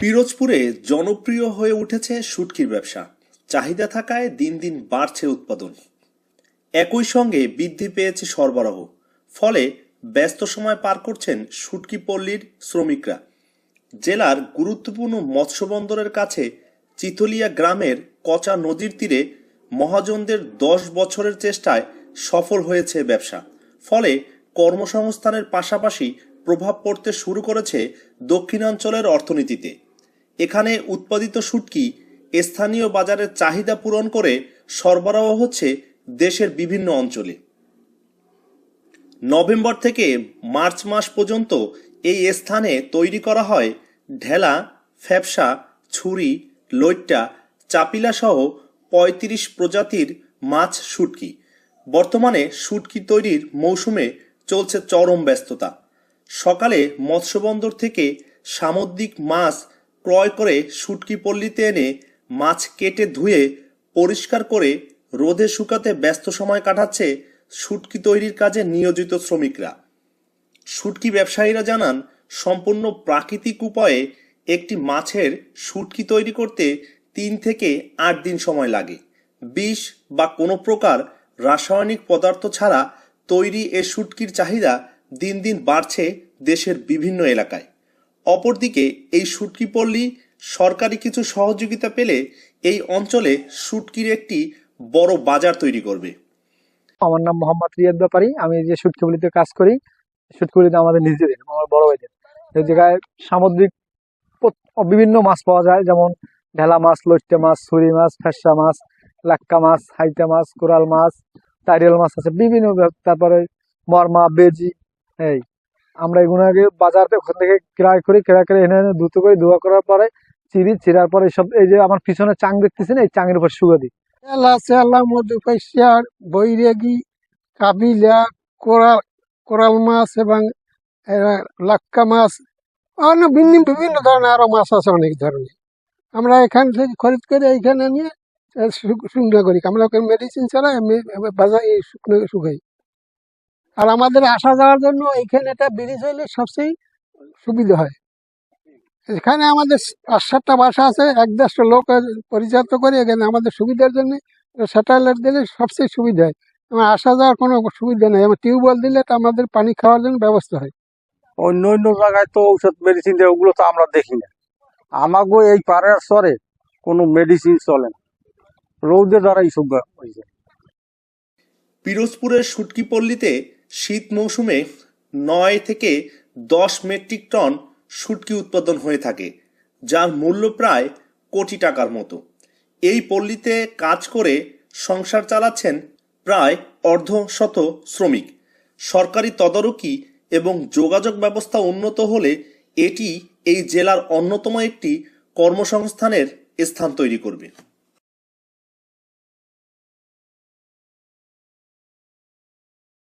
পিরোজপুরে জনপ্রিয় হয়ে উঠেছে শুটকির ব্যবসা। চাহিদা থাকায় দিন দিন বাড়ছে উৎপাদন। একই সঙ্গে বৃদ্ধি পেয়েছে সরবরাহ। ফলে ব্যস্ত সময় পার করছেন শুটকি পল্লীর শ্রমিকরা। জেলার গুরুত্বপূর্ণ মৎস্য বন্দরের কাছে চিতলিয়া গ্রামের কচা নদীর তীরে মহাজনদের দশ বছরের চেষ্টায় সফল হয়েছে ব্যবসা। ফলে কর্মসংস্থানের পাশাপাশি প্রভাব পড়তে শুরু করেছে দক্ষিণাঞ্চলের অর্থনীতিতে। এখানে উৎপাদিত শুটকি স্থানীয় বাজারের চাহিদা পূরণ করে সরবরাহ হচ্ছে দেশের বিভিন্ন অঞ্চলে। নভেম্বর থেকে মার্চ মাস পর্যন্ত এই স্থানে তৈরি করা হয় ঢেলা ফ্যাপসা ছুরি, লইট্টা, চাপিলা সহ পঁয়ত্রিশ প্রজাতির মাছ শুটকি বর্তমানে শুটকি তৈরির মৌসুমে চলছে চরম ব্যস্ততা। সকালে মৎস্যবন্দর থেকে সামুদ্রিক মাছ ক্রয় করে শুটকি পল্লীতে এনে মাছ কেটে ধুয়ে পরিষ্কার করে রোদে শুকাতে ব্যস্ত সময় কাটাচ্ছে শুটকি তৈরির কাজে নিয়োজিত শ্রমিকরা। শুটকি ব্যবসায়ীরা জানান, সম্পূর্ণ প্রাকৃতিক উপায়ে একটি মাছের শুটকি তৈরি করতে তিন থেকে আট দিন সময় লাগে। বিষ বা কোনো প্রকার রাসায়নিক পদার্থ ছাড়া তৈরি এ শুটকির চাহিদা দিন দিন বাড়ছে দেশের বিভিন্ন এলাকায়। অপরদিকে এই শুটকি পল্লী সরকারি কিছু সহযোগিতা পেলে এই অঞ্চলে শুটকির একটি বড় বাজার তৈরি করবে। আমার নাম মোহাম্মদ রিয়াদ ব্যাপারী। আমি যে সুটকিগুলিতে কাজ করি সুটকিগুলিতে আমাদের নিজেদের, আমার বড় ভাইদের। এই জায়গায় সামুদ্রিক বিভিন্ন মাছ পাওয়া যায়, যেমন ঢেলা মাছ, লইট্টে মাছ, ছুরি মাছ, ফেসা মাছ, লাক্কা মাছ, হাইটা মাছ, কোরাল মাছ টাইরেল মাছ আছে, বিভিন্ন তারপরে মরমা, বেজি, এই আমরা এগুলোকে বাজারে ওখান থেকে ক্রয় করি, ক্রয় করে এনে এনে ধুতে করি ধোয়া করার পরে চিরি চিরার পরে সব এই যে আমার পিছনে চাং দেখতেছি না এই চাঙের উপর শুয়ে দিই। এলা সেলা মধুপাইশার বৈরাগী, কাবিলা, কোরাল কোরাল মাছ এবং লাক্কা মাছ, অন্য ভিন্ন, বিভিন্ন ধরনের আরও মাছ আছে অনেক ধরনের। আমরা এখান থেকে খরিদ করে এইখানে নিয়ে শুকনো করি। আমরা মেডিসিন ছাড়া বাজার শুকনো শুকাই। আর আমাদের আসা যাওয়ার জন্য এইখানে একটা ব্রিজ হলে সবচেয়ে সুবিধা হয়। এখানে আমাদের পাঁচ সাতটা বাসা আছে এক দেড়শো লোক পরিচালিত করে এখানে আমাদের সুবিধার জন্য স্যাটেলাইট দিলে সবচেয়ে সুবিধা হয়। আমার আসা যাওয়ার কোনো সুবিধা নেই। আমার টিউবওয়েল দিলে তো আমাদের পানি খাওয়ার জন্য ব্যবস্থা হয়। অন্য অন্য জায়গায় তো ঔষধ মেডিসিন দেয় ওগুলো তো আমরা দেখি না। আমাগো এই পাড়ার স্তরে কোনো মেডিসিন চলে না। রৌদের দ্বারা এইসব হয়েছে পিরোজপুরের শুটকি পল্লীতে শীত মৌসুমে নয় থেকে দশ মেট্রিক টন শুটকি উৎপাদন হয়ে থাকে, যার মূল্য প্রায় কোটি টাকার মতো। এই পল্লীতে কাজ করে সংসার চালাচ্ছেন প্রায় অর্ধ শত শ্রমিক। সরকারি তদারকি এবং যোগাযোগ ব্যবস্থা উন্নত হলে এটি এই জেলার অন্যতম একটি কর্মসংস্থানের স্থান তৈরি করবে।